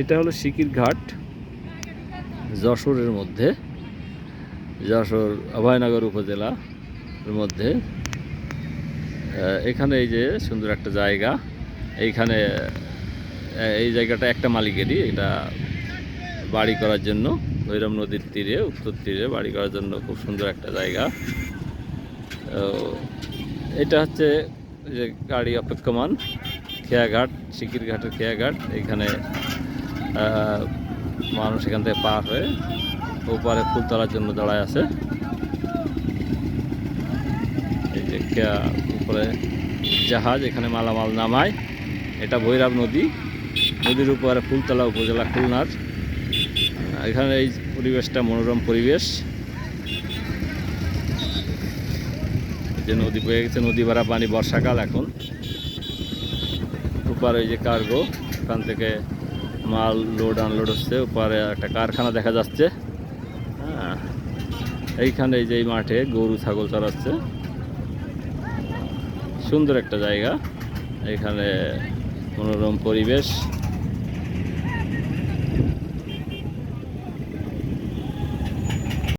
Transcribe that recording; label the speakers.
Speaker 1: এটা হলো সিকির ঘাট, যশোরের মধ্যে। যশোর অভয়নগর উপজেলা এর মধ্যে এখানে এই যে সুন্দর একটা জায়গা। এইখানে এই জায়গাটা একটা মালিকেরই, এটা বাড়ি করার জন্য। ভৈরব নদীর তীরে, উত্তর তীরে বাড়ি করার জন্য খুব সুন্দর একটা জায়গা। এটা হচ্ছে যে গাড়ি অপেক্ষমান, খেয়াঘাট, সিকির ঘাটের খেয়াঘাট। এখানে মানুষ এখান থেকে পার হয়ে ওপারে ফুল তোলার জন্য দাঁড়ায় আছে। এই যে উপরে জাহাজ, এখানে মালামাল নামায়। এটা ভৈরব নদী। নদীর উপরে ফুলতলা উপজেলা খুলনার। এখানে এই পরিবেশটা মনোরম পরিবেশ। যে নদী বয়ে গেছে, নদী ভরা পানি বর্ষাকাল এখন। উপরে এই যে কার্গো, এখান থেকে মাল লোড আনলোড হচ্ছে। উপরে একটা কারখানা দেখা যাচ্ছে। হ্যাঁ এইখানে এই যে মাঠে গরু, ছাগল চড়াচ্ছে। সুন্দর একটা জায়গা। এখানে মনোরম পরিবেশ।